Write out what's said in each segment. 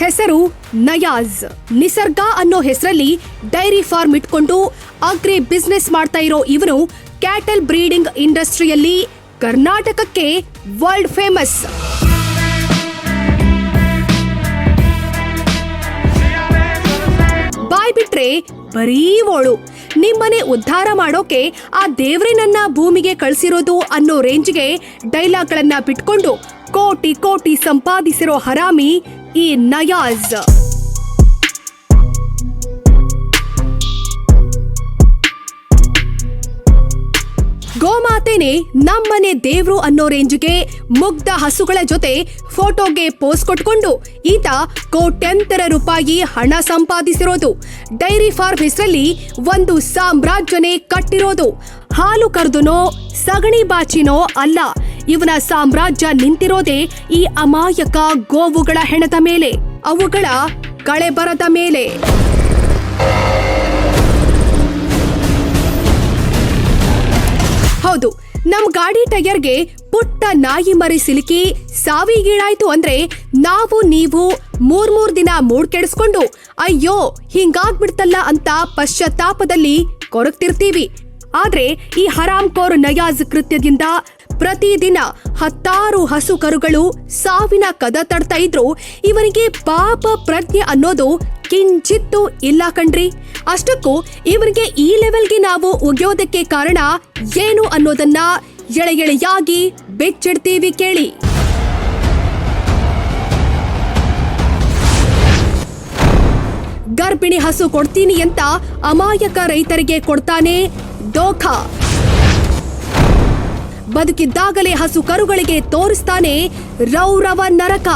ಹೆಸರು ನಯಾಜ್. ನಿಸರ್ಗ ಅನ್ನೋ ಹೆಸರಲ್ಲಿ ಡೈರಿ ಫಾರ್ಮ್ ಇಟ್ಕೊಂಡು ಅಗ್ರಿ ಬಿಸ್ನೆಸ್ ಮಾಡ್ತಾ ಇರೋ ಇವನು ಕ್ಯಾಟಲ್ ಬ್ರೀಡಿಂಗ್ ಇಂಡಸ್ಟ್ರಿಯಲ್ಲಿ ಕರ್ನಾಟಕಕ್ಕೆ ವರ್ಲ್ಡ್ ಫೇಮಸ್ ಬಾಯ್ ಬಿಟ್ರೆ ಬರೀ ಓಳು. ನಿಮ್ಮನೆ ಉದ್ಧಾರ ಮಾಡೋಕೆ ಆ ದೇವ್ರೆ ನನ್ನ ಭೂಮಿಗೆ ಕಳಿಸಿರೋದು ಅನ್ನೋ ರೇಂಜ್ಗೆ ಡೈಲಾಗ್ಗಳನ್ನ ಬಿಟ್ಕೊಂಡು ಕೋಟಿ ಕೋಟಿ ಸಂಪಾದಿಸಿರೋ ಹರಾಮಿ ಈ ನಯಾಜ್. ಗೋಮಾತೆನೆ ನಮ್ಮನೆ ದೇವ್ರು ಅನ್ನೋ ರೇಂಜ್ಗೆ ಮುಗ್ಧ ಹಸುಗಳ ಜೊತೆ ಫೋಟೋಗೆ ಪೋಸ್ ಕೊಟ್ಕೊಂಡು ಈತ ಕೋಟ್ಯಂತರ ರೂಪಾಯಿ ಹಣ ಸಂಪಾದಿಸಿರೋದು. ಡೈರಿ ಫಾರ್ಮ್ ಹೆಸರಲ್ಲಿ ಒಂದು ಸಾಮ್ರಾಜ್ಯನೇ ಕಟ್ಟಿರೋದು. ಹಾಲು ಕರೆದುನೋ, ಸಗಣಿ ಬಾಚಿನೋ ಅಲ್ಲ. ಇವನ ಸಾಮ್ರಾಜ್ಯ ನಿಂತಿರೋದೇ ಈ ಅಮಾಯಕ ಗೋವುಗಳ ಹೆಣದ ಮೇಲೆ, ಅವುಗಳ ಕಳೆಬರದ ಮೇಲೆ. ಹೌದು, ನಮ್ ಗಾಡಿ ಟೈರ್ಗೆ ಪುಟ್ಟ ನಾಯಿ ಮರಿ ಸಿಲುಕಿ ಸಾವಿಗೀಡಾಯ್ತು ಅಂದ್ರೆ ನಾವು ನೀವು ಮೂರ್ ಮೂರ್ ದಿನ ಮೂಡ್ ಕೆಡಿಸ್ಕೊಂಡು, ಅಯ್ಯೋ, ಹಿಂಗಾಗ್ಬಿಡ್ತಲ್ಲ ಅಂತ ಪಶ್ಚಾತ್ತಾಪದಲ್ಲಿ ಕೊರಗ್ತಿರ್ತೀವಿ. ಆದ್ರೆ ಈ ಹರಾಮ್ ಕೋರ್ ನಯಾಜ್ ಕೃತ್ಯದಿಂದ ಪ್ರತಿದಿನ ಹತ್ತಾರು ಹಸು ಕರುಗಳು ಸಾವಿನ ಕದ ತಡ್ತಾ ಇದ್ರು. ಇವರಿಗೆ ಪಾಪ ಪ್ರಜ್ಞೆ ಅನ್ನೋದು ಕಿಂಚಿತ್ತು ಇಲ್ಲ ಕಣ್ರಿ. ಅಷ್ಟಕ್ಕೂ ಇವರಿಗೆ ಈ ಲೆವೆಲ್ಗೆ ನಾವು ಒಗೆಯೋದಕ್ಕೆ ಕಾರಣ ಏನು ಅನ್ನೋದನ್ನ ಎಳೆ ಎಳೆಯಾಗಿ ಬೆಚ್ಚಿಡ್ತೀವಿ ಕೇಳಿ. ಗರ್ಭಿಣಿ ಹಸು ಕೊಡ್ತೀನಿ ಅಂತ ಅಮಾಯಕ ರೈತರಿಗೆ ಕೊಡ್ತಾನೆ ದೋಖಾ. ಬದುಕಿದ್ದಾಗಲೇ ಹಸು ಕರುಗಳಿಗೆ ತೋರಿಸ್ತಾನೆ ರೌರವ ನರಕ.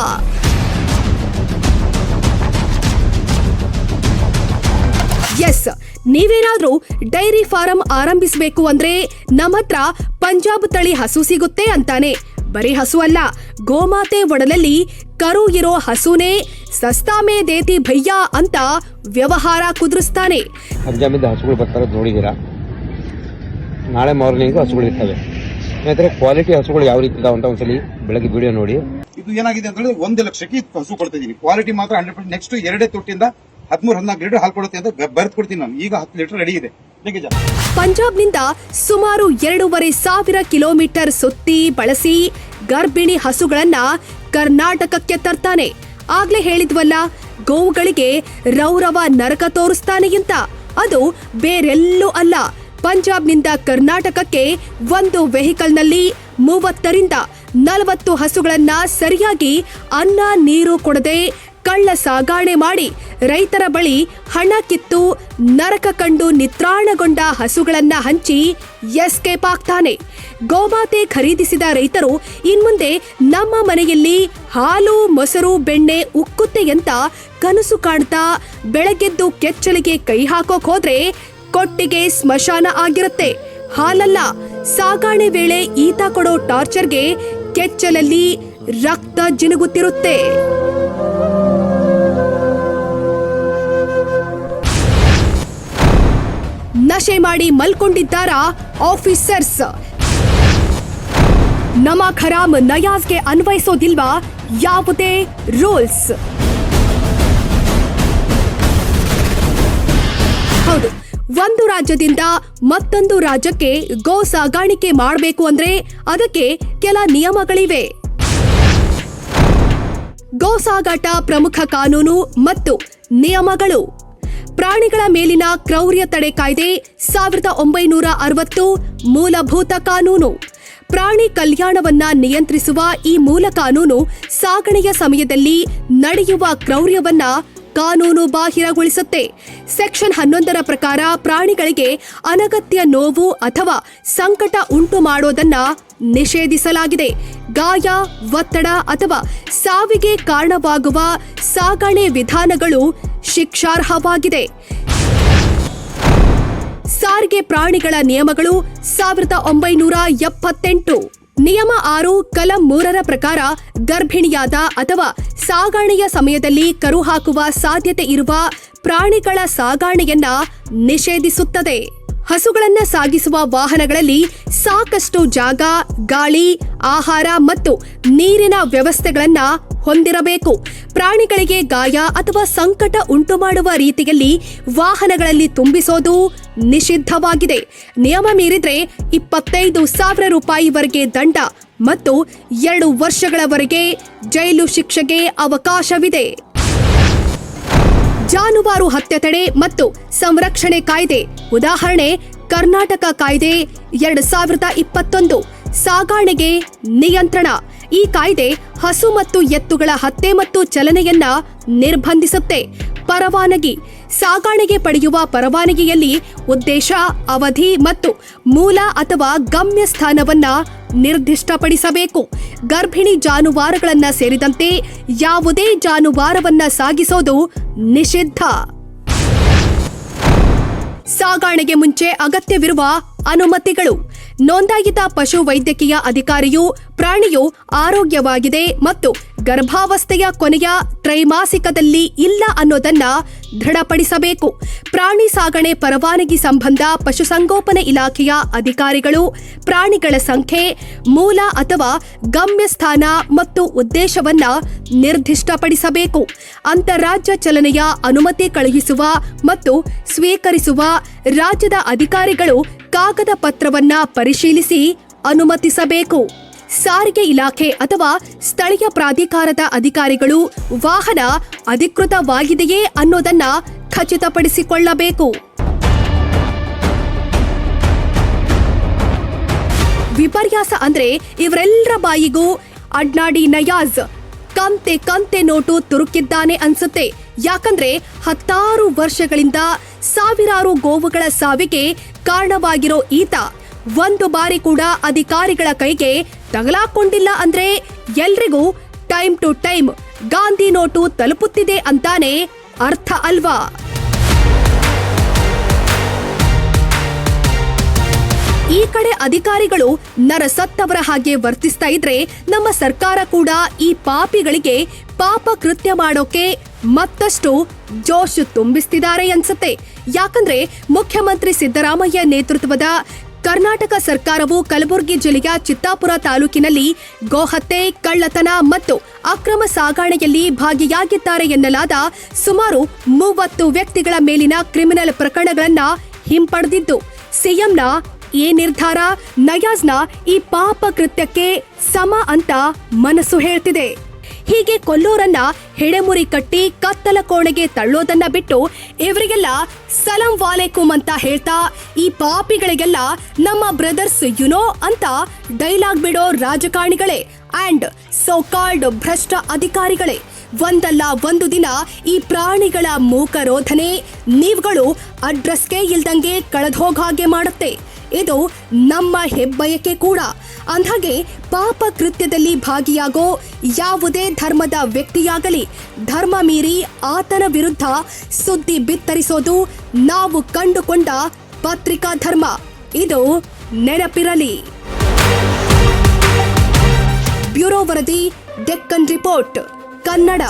ಎಸ್, ನೀವೇನಾದ್ರೂ ಡೈರಿ ಫಾರಂ ಆರಂಭಿಸಬೇಕು ಅಂದ್ರೆ ನಮ್ಮ ಹತ್ರ ಪಂಜಾಬ್ ತಳಿ ಹಸು ಸಿಗುತ್ತೆ ಅಂತಾನೆ. ಬರೀ ಹಸು ಅಲ್ಲ, ಗೋಮಾತೆ ಒಡಲಲ್ಲಿ ಕರು ಇರೋ ಹಸುನೇ ಸಸ್ತಾಮೇ ದೇತಿ ಭಯ್ಯ ಅಂತ ವ್ಯವಹಾರ ಕುದುರಿಸ್ತಾನೆ. ಪಂಜಾಬಿಂದ ಹಸುಗಳು ಬರ್ತಾರೆ ನೋಡಿದೀರಾ ನಾಳೆ ಮಾರ್ನಿಂಗ್ ಹಸುಗಳು ಇರ್ತವೆ ಸ್ನೇಹಿತರೆ ಕ್ವಾಲಿಟಿ ಹಸುಗಳು ಯಾವ ರೀತಿ ಇದಾವೆ ಅಂತ ಒಂದ್ಸಲಿ ಬೆಳಗ್ಗೆ ವಿಡಿಯೋ ನೋಡಿ. ಇದು ಏನಾಗಿದೆ ಅಂತ ಹೇಳಿದ್ರೆ ಒಂದು ಲಕ್ಷಕ್ಕೆ ಇದು ಹಸು ಕೊಡ್ತಾ ಇದೀನಿ ಕ್ವಾಲಿಟಿ ಮಾತ್ರ ಹಂಡ್ರೆಡ್ ಪರ್ಸೆಂಟ್ ನೆಕ್ಸ್ಟ್ ಎರಡೇ ತೊಟ್ಟಿಂದ ಹದಿಮೂರು ಹದಿನಾಲ್ಕು ಲೀಟರ್ ಹಾಲು ಕೊಡುತ್ತೆ ಅಂತ ಬರ್ತ್ ಕೊಡ್ತೀನಿ ನಾನು. ಈಗ ಹತ್ತು ಲೀಟರ್ ರೆಡಿ ಇದೆ. ಪಂಜಾಬ್ನಿಂದ ಸುಮಾರು ಎರಡೂವರೆ ಸಾವಿರ ಕಿಲೋಮೀಟರ್ ಸುತ್ತಿ ಬಳಸಿ ಗರ್ಭಿಣಿ ಹಸುಗಳನ್ನ ಕರ್ನಾಟಕಕ್ಕೆ ತರ್ತಾನೆ. ಆಗ್ಲೇ ಹೇಳಿದ್ವಲ್ಲ ಗೋವುಗಳಿಗೆ ರೌರವ ನರಕ ತೋರಿಸ್ತಾನೆ ಅಂತ. ಅದು ಬೇರೆಲ್ಲೂ ಅಲ್ಲ. ಪಂಜಾಬ್ನಿಂದ ಕರ್ನಾಟಕಕ್ಕೆ ಒಂದು ವೆಹಿಕಲ್ನಲ್ಲಿ ಮೂವತ್ತರಿಂದ ನಲವತ್ತು ಹಸುಗಳನ್ನ ಸರಿಯಾಗಿ ಅನ್ನ, ನೀರು ಕೊಡದೆ ಕಳ್ಳ ಸಾಗಾಣೆ ಮಾಡಿ ರೈತರ ಬಳಿ ಹಣ ಕಿತ್ತು ನರಕ ಕಂಡು ನಿತ್ರಾಣಗೊಂಡ ಹಸುಗಳನ್ನ ಹಂಚಿ ಎಸ್ಕೇಪ್ ಆಗ್ತಾನೆ ಗೋಮಾತೆ ಖರೀದಿಸಿದ ರೈತರು ಇನ್ಮುಂದೆ ನಮ್ಮ ಮನೆಯಲ್ಲಿ ಹಾಲು, ಮೊಸರು, ಬೆಣ್ಣೆ, ಉಕ್ಕುತ್ತೆ ಅಂತ ಕನಸು ಕಾಣ್ತಾ ಬೆಳಗ್ಗೆದ್ದು ಕೆಚ್ಚಲಿಗೆ ಕೈ ಹಾಕೋಕ್ ಹೋದ್ರೆ ಕೊಟ್ಟಿಗೆ ಸ್ಮಶಾನ ಆಗಿರುತ್ತೆ. ಹಾಲಲ್ಲ, ಸಾಗಾಣೆ ವೇಳೆ ಈತ ಕೊಡೋ ಟಾರ್ಚರ್ಗೆ ಕೆಚ್ಚಲಲ್ಲಿ ರಕ್ತ ಜಿನುಗುತ್ತಿರುತ್ತೆ. ನಶೆ ಮಾಡಿ ಮಲ್ಕೊಂಡಿದ್ದಾರ ಆಫೀಸರ್ಸ್. ನಮ ಖರಾಮ್ ನಯಾಜ್ಗೆ ಅನ್ವಯಿಸೋದಿಲ್ವಾ ಯಾವುದೇ ರೂಲ್ಸ್? ಒಂದು ರಾಜ್ಯದಿಂದ ಮತ್ತೊಂದು ರಾಜ್ಯಕ್ಕೆ ಗೋ ಸಾಗಾಣಿಕೆ ಮಾಡಬೇಕು ಅಂದ್ರೆ ಅದಕ್ಕೆ ಕೆಲ ನಿಯಮಗಳಿವೆ. ಗೋ ಸಾಗಾಟ ಪ್ರಮುಖ ಕಾನೂನು ಮತ್ತು ನಿಯಮಗಳು. ಪ್ರಾಣಿಗಳ ಮೇಲಿನ ಕ್ರೌರ್ಯ ತಡೆ ಕಾಯ್ದೆ ಸಾವಿರದ ಒಂಬೈನೂರ ಅರವತ್ತು ಮೂಲಭೂತ ಕಾನೂನು. ಪ್ರಾಣಿ ಕಲ್ಯಾಣವನ್ನ ನಿಯಂತ್ರಿಸುವ ಈ ಮೂಲ ಕಾನೂನು ಸಾಗಣೆಯ ಸಮಯದಲ್ಲಿ ನಡೆಯುವ ಕ್ರೌರ್ಯವನ್ನ ಕಾನೂನು ಬಾಹಿರಗೊಳಿಸುತ್ತೆ. ಸೆಕ್ಷನ್ ಹನ್ನೊಂದರ ಪ್ರಕಾರ ಪ್ರಾಣಿಗಳಿಗೆ ಅನಗತ್ಯ ನೋವು ಅಥವಾ ಸಂಕಟ ಉಂಟು ಮಾಡೋದನ್ನ ನಿಷೇಧಿಸಲಾಗಿದೆ. ಗಾಯ, ಒತ್ತಡ ಅಥವಾ ಸಾವಿಗೆ ಕಾರಣವಾಗುವ ಸಾಗಣೆ ವಿಧಾನಗಳು ಶಿಕ್ಷಾರ್ಹವಾಗಿದೆ. ಸಾರಿಗೆ ಪ್ರಾಣಿಗಳ ನಿಯಮಗಳು ಸಾವಿರದ ಒಂಬೈನೂರ ಎಪ್ಪತ್ತೆಂಟು. ನಿಯಮ ಆರು ಕಲಂ ಮೂರರ ಪ್ರಕಾರ ಗರ್ಭಿಣಿಯಾದ ಅಥವಾ ಸಾಗಾಣೆಯ ಸಮಯದಲ್ಲಿ ಕರು ಹಾಕುವ ಸಾಧ್ಯತೆ ಇರುವ ಪ್ರಾಣಿಗಳ ಸಾಗಾಣೆಯನ್ನ ನಿಷೇಧಿಸುತ್ತದೆ. ಹಸುಗಳನ್ನ ಸಾಗಿಸುವ ವಾಹನಗಳಲ್ಲಿ ಸಾಕಷ್ಟು ಜಾಗ, ಗಾಳಿ, ಆಹಾರ ಮತ್ತು ನೀರಿನ ವ್ಯವಸ್ಥೆಗಳನ್ನ ಹೊಂದಿರಬೇಕು. ಪ್ರಾಣಿಗಳಿಗೆ ಗಾಯ ಅಥವಾ ಸಂಕಟ ಉಂಟು ಮಾಡುವ ರೀತಿಯಲ್ಲಿ ವಾಹನಗಳಲ್ಲಿ ತುಂಬಿಸೋದು ನಿಷಿದ್ಧವಾಗಿದೆ. ನಿಯಮ ಮೀರಿದ್ರೆ ಇಪ್ಪತ್ತೈದು ಸಾವಿರ ರೂಪಾಯಿವರೆಗೆ ದಂಡ ಮತ್ತು ಎರಡು ವರ್ಷಗಳವರೆಗೆ ಜೈಲು ಶಿಕ್ಷೆಗೆ ಅವಕಾಶವಿದೆ. ಜಾನುವಾರು ಹತ್ಯೆ ತಡೆ ಮತ್ತು ಸಂರಕ್ಷಣೆ ಕಾಯ್ದೆ. ಉದಾಹರಣೆ, ಕರ್ನಾಟಕ ಕಾಯ್ದೆ ಎರಡ್ ಸಾವಿರದ ಇಪ್ಪತ್ತೊಂದು. ಸಾಗಾಣೆಗೆ ನಿಯಂತ್ರಣ. ಈ ಕಾಯ್ದೆ ಹಸು ಮತ್ತು ಎತ್ತುಗಳ ಹತ್ಯೆ ಮತ್ತು ಚಲನೆಯನ್ನ ನಿರ್ಬಂಧಿಸುತ್ತೆ. ಪರವಾನಗಿ. ಸಾಗಾಣೆಗೆ ಪಡೆಯುವ ಪರವಾನಗಿಯಲ್ಲಿ ಉದ್ದೇಶ, ಅವಧಿ ಮತ್ತು ಮೂಲ ಅಥವಾ ಗಮ್ಯ ಸ್ಥಾನವನ್ನ ನಿರ್ದಿಷ್ಟಪಡಿಸಬೇಕು. ಗರ್ಭಿಣಿ ಜಾನುವಾರುಗಳನ್ನ ಸೇರಿದಂತೆ ಯಾವುದೇ ಜಾನುವಾರವನ್ನ ಸಾಗಿಸೋದು ನಿಷಿದ್ಧ. ಸಾಗಾಣೆಗೆ ಮುಂಚೆ ಅಗತ್ಯವಿರುವ ಅನುಮತಿಗಳು. ನೋಂದಾಯಿತ ಪಶು ವೈದ್ಯಕೀಯ ಅಧಿಕಾರಿಯು ಪ್ರಾಣಿಯು ಆರೋಗ್ಯವಾಗಿದೆ ಮತ್ತು ಗರ್ಭಾವಸ್ಥೆಯ ಕೊನೆಯ ತ್ರೈಮಾಸಿಕದಲ್ಲಿ ಇಲ್ಲ ಅನ್ನೋದನ್ನ ದೃಢಪಡಿಸಬೇಕು. ಪ್ರಾಣಿ ಸಾಗಣೆ ಪರವಾನಗಿ ಸಂಬಂಧ ಪಶುಸಂಗೋಪನೆ ಇಲಾಖೆಯ ಅಧಿಕಾರಿಗಳು ಪ್ರಾಣಿಗಳ ಸಂಖ್ಯೆ, ಮೂಲ ಅಥವಾ ಗಮ್ಯ ಸ್ಥಾನ ಮತ್ತು ಉದ್ದೇಶವನ್ನ ನಿರ್ದಿಷ್ಟಪಡಿಸಬೇಕು. ಅಂತಾರಾಜ್ಯ ಚಲನೆಯ ಅನುಮತಿ ಕಳುಹಿಸುವ ಮತ್ತು ಸ್ವೀಕರಿಸುವ ರಾಜ್ಯದ ಅಧಿಕಾರಿಗಳು ಕಾಗದ ಪತ್ರವನ್ನ ಪರಿಶೀಲಿಸಿ ಅನುಮತಿಸಬೇಕು. ಸಾರಿಗೆ ಇಲಾಖೆ ಅಥವಾ ಸ್ಥಳೀಯ ಪ್ರಾಧಿಕಾರದ ಅಧಿಕಾರಿಗಳು ವಾಹನ ಅಧಿಕೃತವಾಗಿದೆಯೇ ಅನ್ನೋದನ್ನ ಖಚಿತಪಡಿಸಿಕೊಳ್ಳಬೇಕು. ವಿಪರ್ಯಾಸ ಅಂದ್ರೆ ಇವರೆಲ್ಲರ ಬಾಯಿಗೂ ಅಡ್ನಾಡಿ ನಯಾಜ್ ಕಂತೆ ಕಂತೆ ನೋಟು ತುರುಕಿದ್ದಾನೆ ಅನ್ಸುತ್ತೆ. ಯಾಕಂದ್ರೆ ಹತ್ತಾರು ವರ್ಷಗಳಿಂದ ಸಾವಿರಾರು ಗೋವುಗಳ ಸಾವಿಗೆ ಕಾರಣವಾಗಿರೋ ಈತ ಒಂದು ಬಾರಿ ಕೂಡ ಅಧಿಕಾರಿಗಳ ಕೈಗೆ ತಗಲಾಕೊಂಡಿಲ್ಲ ಅಂದ್ರೆ ಎಲ್ರಿಗೂ time to time Gandhi note ತಲುಪುತ್ತಿದೆ ಅಂತಾನೆ ಅರ್ಥ ಅಲ್ವಾ? ಈ ಕಡೆ ಅಧಿಕಾರಿಗಳು ನರಸತ್ತವರ ಹಾಗೆ ವರ್ತಿಸ್ತಾ ಇದ್ರೆ ನಮ್ಮ ಸರ್ಕಾರ ಕೂಡ ಈ ಪಾಪಿಗಳಿಗೆ ಪಾಪ ಕೃತ್ಯ ಮಾಡೋಕೆ ಮತ್ತಷ್ಟು ಜೋಶ್ ತುಂಬಿಸ್ತಿದ್ದಾರೆ ಅನ್ಸುತ್ತೆ. ಯಾಕಂದ್ರೆ ಮುಖ್ಯಮಂತ್ರಿ ಸಿದ್ದರಾಮಯ್ಯ ನೇತೃತ್ವದ ಕರ್ನಾಟಕ ಸರ್ಕಾರವು ಕಲಬುರಗಿ ಜಿಲ್ಲೆಯ ಚಿತ್ತಾಪುರ ತಾಲೂಕಿನಲ್ಲಿ ಗೋಹತ್ಯೆ, ಕಳ್ಳತನ ಮತ್ತು ಅಕ್ರಮ ಸಾಗಾಣೆಯಲ್ಲಿ ಭಾಗಿಯಾಗಿದ್ದಾರೆ ಎನ್ನಲಾದ ಸುಮಾರು ಮೂವತ್ತು ವ್ಯಕ್ತಿಗಳ ಮೇಲಿನ ಕ್ರಿಮಿನಲ್ ಪ್ರಕರಣಗಳನ್ನ ಹಿಂಪಡೆದಿದ್ದು, ಸಿಎಂನ ಈ ನಿರ್ಧಾರ ನಯಾಜ್ನ ಈ ಪಾಪ ಕೃತ್ಯಕ್ಕೆ ಸಮ ಅಂತ ಮನಸ್ಸು ಹೇಳ್ತಿದೆ. ಹೀಗೆ ಕೊಲ್ಲೋರನ್ನ ಹೆಡೆಮುರಿ ಕಟ್ಟಿ ಕತ್ತಲ ಕೋಣೆಗೆ ತಳ್ಳೋದನ್ನ ಬಿಟ್ಟು ಇವರಿಗೆಲ್ಲ ಸಲಂ ವಾಲೇಕುಂ ಅಂತ ಹೇಳ್ತಾ ಈ ಪಾಪಿಗಳಿಗೆಲ್ಲ ನಮ್ಮ ಬ್ರದರ್ಸ್ ಯುನೋ ಅಂತ ಡೈಲಾಗ್ ಬಿಡೋ ರಾಜಕಾರಣಿಗಳೇ ಅಂಡ್ ಸೋಕಾಲ್ಡ್ ಭ್ರಷ್ಟ ಅಧಿಕಾರಿಗಳೇ. ಒಂದಲ್ಲ ಒಂದು ದಿನ ಈ ಪ್ರಾಣಿಗಳ ಮೂಕರೋಧನೆ, ನೀವುಗಳು ಅಡ್ರೆಸ್ಗೆ ಇಲ್ದಂಗೆ ಕಳೆದೋಗ ಹಾಗೆ ಮಾಡುತ್ತೆ. ಇದು ನಮ್ಮ ಹೆಬ್ಬಯಕೆ ಕೂಡ. ಅಂದ್ಹಾಗೆ ಪಾಪ ಕೃತ್ಯದಲ್ಲಿ ಭಾಗಿಯಾಗೋ ಯಾವುದೇ ಧರ್ಮದ ವ್ಯಕ್ತಿಯಾಗಲಿ, ಧರ್ಮ ಮೀರಿ ಆತನ ವಿರುದ್ಧ ಸುದ್ದಿ ಬಿತ್ತರಿಸೋದು ನಾವು ಕಂಡುಕೊಂಡ ಪತ್ರಿಕಾ ಧರ್ಮ. ಇದು ನೆನಪಿರಲಿ. ಬ್ಯೂರೋ ವರದಿ, ಡೆಕ್ಕನ್ ರಿಪೋರ್ಟ್, ಕನ್ನಡ.